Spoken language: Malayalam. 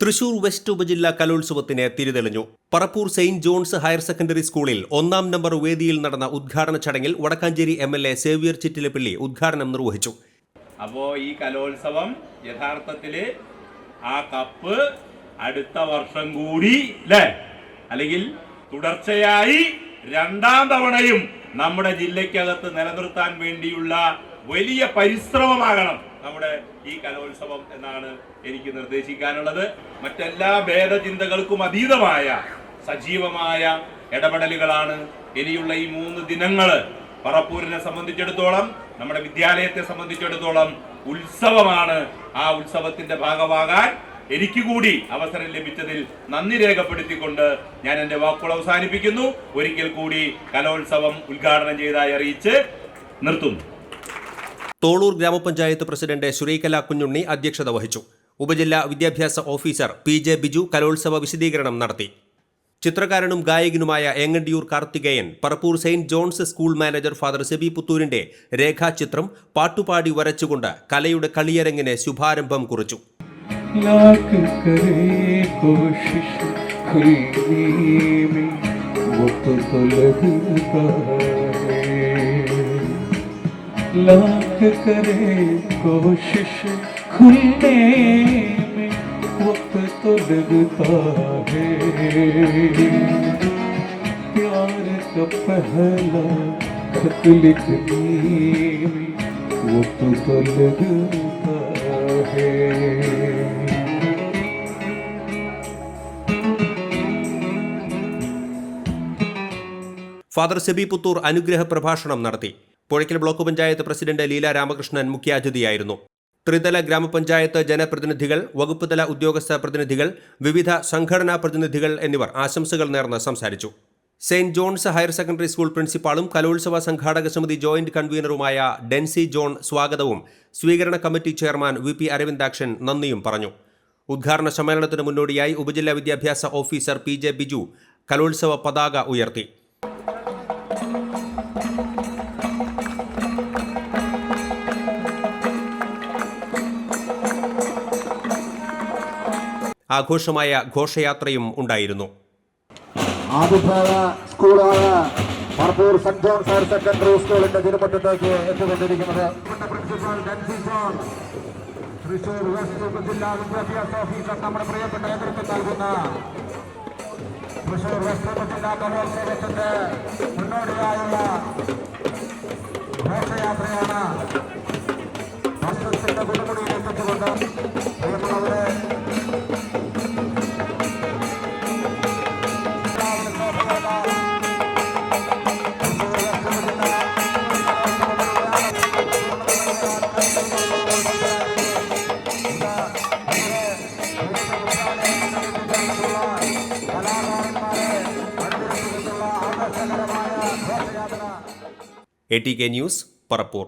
തൃശൂർ വെസ്റ്റ് ഉപജില്ലാ കലോത്സവത്തിന് തിരിതെളിഞ്ഞു. Parappur Saint John's higher secondary സ്കൂളിൽ ഒന്നാം നമ്പർ വേദിയിൽ നടന്ന ഉദ്ഘാടന ചടങ്ങിൽ Vadakkanchery M L A Xavier Chittilappilly ഉദ്ഘാടനം നിർവഹിച്ചു. അപ്പോ ഈ കലോത്സവം യഥാർത്ഥത്തിൽ ആ കപ്പ് അടുത്ത വർഷം കൂടി അല്ലേ അല്ലെങ്കിൽ തുടർച്ചയായി രണ്ടാം തവണയും നമ്മുടെ ജില്ലയ്ക്കകത്ത് നിലനിർത്താൻ വേണ്ടിയുള്ള വലിയ പരിശ്രമമാകണം നമ്മുടെ ഈ കലോത്സവം എന്നാണ് എനിക്ക് നിർദ്ദേശിക്കാനുള്ളത്. മറ്റെല്ലാ ഭേദചിന്തകൾക്കും അതീതമായ സജീവമായ ഇടപെടലുകളാണ് ഇനിയുള്ള ഈ മൂന്ന് ദിനങ്ങൾ പറപ്പൂരിനെ സംബന്ധിച്ചിടത്തോളം നമ്മുടെ വിദ്യാലയത്തെ സംബന്ധിച്ചിടത്തോളം ഉത്സവമാണ് ആ ഉത്സവത്തിന്റെ ഭാഗമാകാൻ എനിക്ക് കൂടി അവസരം ലഭിച്ചതിൽ നന്ദി രേഖപ്പെടുത്തിക്കൊണ്ട് ഞാൻ എന്റെ വാക്കുകൾ അവസാനിപ്പിക്കുന്നു. ഒരിക്കൽ കൂടി കലോത്സവം ഉദ്ഘാടനം ചെയ്തായി അറിയിച്ച് നിർത്തുന്നു. തോളൂർ ഗ്രാമപഞ്ചായത്ത് പ്രസിഡന്റ് ശ്രീകല കുഞ്ഞുണ്ണി അധ്യക്ഷത വഹിച്ചു ഉപജില്ലാ വിദ്യാഭ്യാസ ഓഫീസർ പി ജെ ബിജു കലോത്സവ വിശദീകരണം നടത്തി ചിത്രകാരനും ഗായകനുമായ Engandiyur Karthikeyan Parappur Saint John's school manager father Sebi പുത്തൂരിന്റെ രേഖാചിത്രം പാട്ടുപാടി വരച്ചുകൊണ്ട് കലയുടെ കളിയരങ്ങിന് ശുഭാരംഭം കുറിച്ചു लाख करे कोशिश लाख करे कोशिश खुलने में वक्त तो लगता है प्यार का पहला खत लिखने में वक्त तो लगता है ഫാദർ സെബി പുത്തൂർ അനുഗ്രഹ പ്രഭാഷണം നടത്തി പുഴയ്ക്കൽ ബ്ലോക്ക് പഞ്ചായത്ത് പ്രസിഡന്റ് ലീല രാമകൃഷ്ണൻ മുഖ്യാതിഥിയായിരുന്നു. ത്രിതല ഗ്രാമപഞ്ചായത്ത് ജനപ്രതിനിധികൾ വകുപ്പുതല ഉദ്യോഗസ്ഥ പ്രതിനിധികൾ വിവിധ സംഘടനാ പ്രതിനിധികൾ എന്നിവർ ആശംസകൾ നേർന്ന് സംസാരിച്ചു. Saint John's higher secondary school പ്രിൻസിപ്പാളും കലോത്സവ സംഘാടക സമിതി ജോയിന്റ് കൺവീനറുമായ ഡെൻസി ജോൺ സ്വാഗതവും സ്വീകരണ committee chairman V P Aravindakshan നന്ദിയും പറഞ്ഞു. ഉദ്ഘാടന സമ്മേളനത്തിന് മുന്നോടിയായി ഉപജില്ലാ വിദ്യാഭ്യാസ ഓഫീസർ പി ജെ ബിജു കലോത്സവ പതാക ഉയർത്തി. ആഘോഷമായ ഘോഷയാത്രയും ഉണ്ടായിരുന്നു. സെക്കൻഡറി ഘോഷയാത്രയാണ് എത്തിച്ചുകൊണ്ട് പ്രിയമുള്ളവരെ A T K news Parappur.